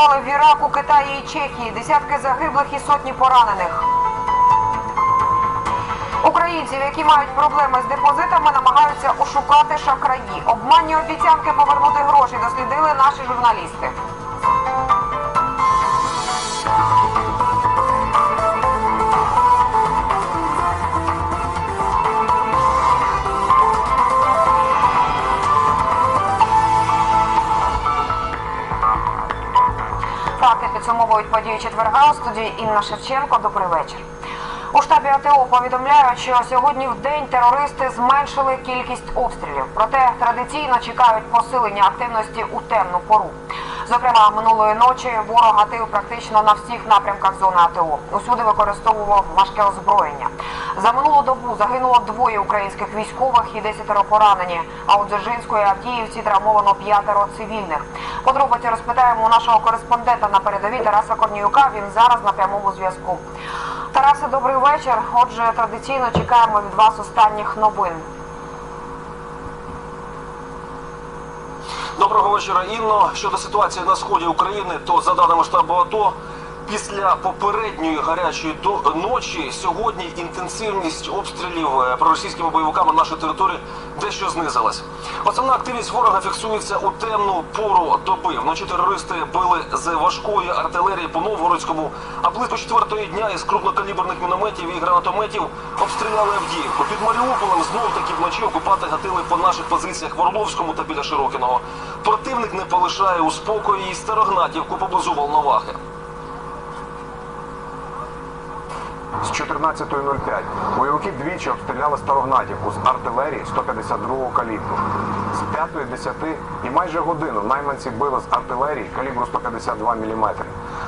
лунали в Іраку, Китаї і Чехії. Десятки загиблих і сотні поранених. Українців, які мають проблеми з депозитами, намагаються ошукати шахраї. Обманні обіцянки повернути гроші дослідили наші журналісти. Підсумовують події четверга у студії Інна Шевченко. Добрий вечір. У штабі АТО повідомляють, що сьогодні в день терористи зменшили кількість обстрілів. Проте традиційно чекають посилення активності у темну пору. Зокрема, минулої ночі ворог гатив практично на всіх напрямках зони АТО. Усюди використовував важке озброєння. За минулу добу загинуло двоє українських військових і десятеро поранені. А у Дзержинської Авдіївці травмовано п'ятеро цивільних. Подробиці розпитаємо у нашого кореспондента на передовій Тараса Корніюка. Він зараз на прямому зв'язку. Тарасе, добрий вечір. Отже, традиційно чекаємо від вас останніх новин. Доброго вечора, Інно. Щодо ситуації на сході України, то за даними штабу АТО, після попередньої гарячої до ночі сьогодні інтенсивність обстрілів е, проросійськими бойовиками нашої території дещо знизилась. Основна активність ворога фіксується у темну пору доби. Вночі терористи били з важкої артилерії по Новгородському, а близько четвертої дня із крупнокаліберних мінометів і гранатометів обстріляли Авдіївку. Під Маріуполем знов таки вночі окупанти гатили по наших позиціях в Орловському та біля Широкіного. Противник не полишає у спокої і Старогнатівку поблизу Волновахи. З 14.05 бойовики двічі обстріляли Старогнатівку з артилерії 152-го калібру. З 5.10 і майже годину найманці били з артилерії калібру 152 мм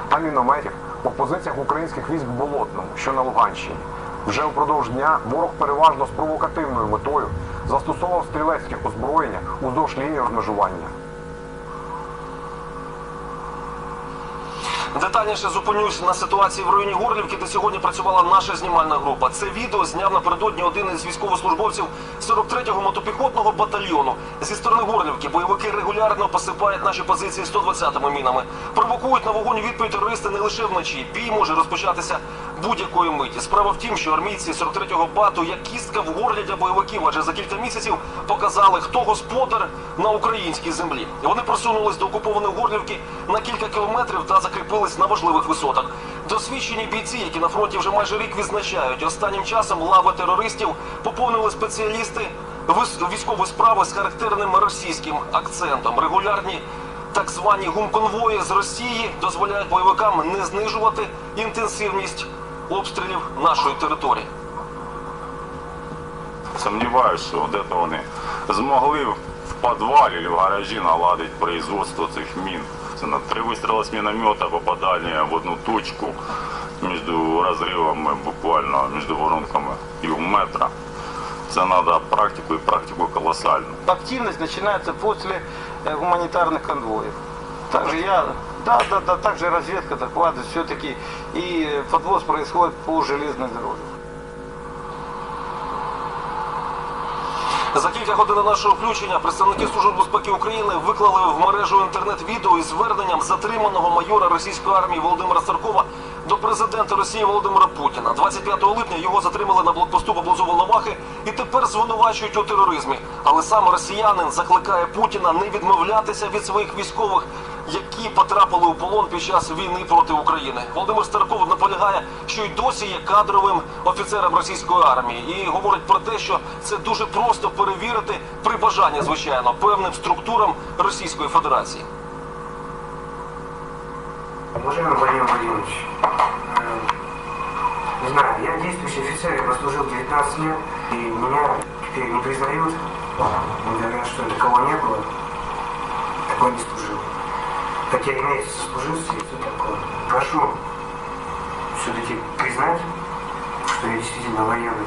та мінометів по позиціях українських військ в Болотному, що на Луганщині. Вже упродовж дня ворог переважно з провокативною метою застосовував стрілецьке озброєння уздовж лінії розмежування. Детальніше зупинюсь на ситуації в районі Горлівки, де сьогодні працювала наша знімальна група. Це відео зняв напередодні один із військовослужбовців 43-го мотопіхотного батальйону. Зі сторони Горлівки бойовики регулярно посипають наші позиції 120-ми мінами. Провокують на вогонь відповідь терористи не лише вночі. Бій може розпочатися будь-якої миті. Справа в тім, що армійці 43-го бату як кістка в горлі для бойовиків, адже за кілька місяців показали, хто господар на українській землі. Вони просунулись до окупованої Горлівки на кілька кілометрів та закріпились на важливих висотах. Досвідчені бійці, які на фронті вже майже рік відзначають, останнім часом лави терористів поповнили спеціалісти військової справи з характерним російським акцентом. Регулярні так звані гумконвої з Росії дозволяють бойовикам не знижувати інтенсивність обстрілів нашої території. Сумніваюся, що де-то вони змогли в підвалі в гаражі наладити производство цих мін. Це на три вистріли з міномета попадання в одну точку між розривами буквально між воронками пів метра. Це треба практику і практику колосальну. Активность начинается после э, гуманитарных конвоев. Также я, да, да, да, также разведка докладывает все-таки и э, подвоз происходит по железной дороге. За кілька годин нашого включення представники Служби безпеки України виклали в мережу інтернет-відео із зверненням затриманого майора російської армії Володимира Саркова до президента Росії Володимира Путіна. 25 липня його затримали на блокпосту поблизу Волновахи і тепер звинувачують у тероризмі. Але сам росіянин закликає Путіна не відмовлятися від своїх військових, які потрапили у полон під час війни проти України. Володимир Старков наполягає, що й досі є кадровим офіцером російської армії, і говорить про те, що це дуже просто перевірити при бажанні, звичайно, певним структурам Російської Федерації. Уважаемый Владимир Владимирович, э, не знаю, я действующий офицер, я прослужил 19 лет, и меня теперь не признают. Мне говорят, что такого не было, такой не служил. Хотя все такое. Прошу все-таки признать, что я действительно военный,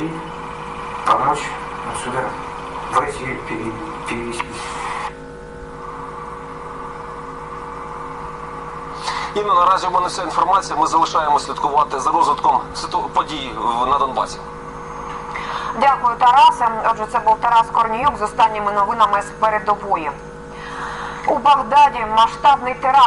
и помочь отсюда в Россию пере- перевести. Інно наразі в мене вся інформація. Ми залишаємо слідкувати за розвитком подій на Донбасі. Дякую, Тарасе. Отже, це був Тарас Корніюк з останніми новинами з передової. У Багдаді масштабний теракт